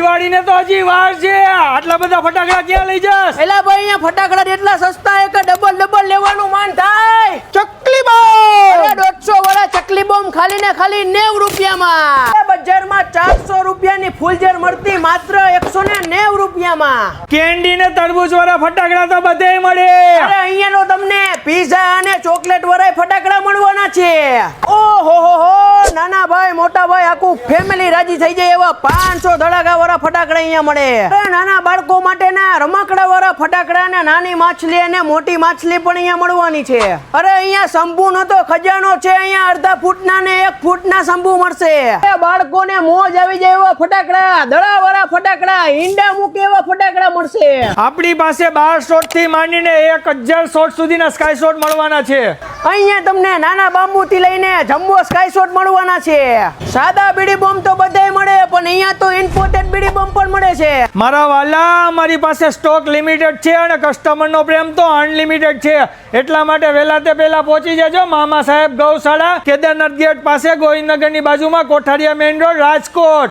દિવાળીને તો હજી વાર છે. આટલા બધા ફટાકડા ક્યાં લઈ જશ એલા ભાઈ અહીંયા ફટાકડા એટલા સસ્તા કે ડબલ ડબલ લેવાનું માન થાય. ચકલી બોમ અરે દોઢસો વાળા ચકલી બોમ્બ ખાલી ને ખાલી નેવ રૂપિયામાં. અરે બજારમાં ચારસો રૂપિયાની ફૂલઝેર મળતી માત્ર એકસો ને નેવ રૂપિયામાં. કેન્ડી ને તરબૂચ વાળા ફટાકડા તો બધે મળે. અરે અહીંયા તો તમને પીઝા અને ચોકલેટ વાળા ફટાકડા મળવાના છે. ઓહો હો હો. આખું ફેમિલી રાજી થઈ જાય એવા પાંચસો ધડાકા વાળા ફટાકડા અહીંયા મળે. નાના બાળકો માટેના રમકડા વાળા ફટાકડા ને નાની માછલી અને મોટી માછલી પણ અહીંયા મળવાની છે. અરે, અહીંયા શંભુ નો તો ખજાનો છે, અહીંયા અડધા ફૂટના ને એક ફૂટના શંભુ મળશે. બાળકોને મોજ આવી જાય એવા ફટાકડા દડા વાળા ફટાકડા, ઈંડા મૂકે એવા ફટાકડા મળશે. આપણી પાસે બાર શોટથી માંડીને એક હજાર શોટ સુધીના સ્કાય શોટ મળવાના છે. અહીંયા તમને નાના બાંબુ થી લઈને જમ્બો સ્કાય શોટ મળવાના છે. સાદા બીડી બોમ્બ તો બધાય મળે, પણ અહીંયા તો ઇમ્પોર્ટેડ બીડી બોમ્બ પણ મળે છે. મારા વાલા, મારી પાસે સ્ટોક લિમિટેડ છે અને કસ્ટમરનો પ્રેમ તો અનલિમિટેડ છે. એટલા માટે વહેલા તે પહેલા પહોંચી જજો. મામા સાહેબ ગૌશાળા, કેદારનાથ ગેટ પાસે ગોવિંદનગરની બાજુમાં કોઠારિયા મેઇન રોડ રાજકોટ.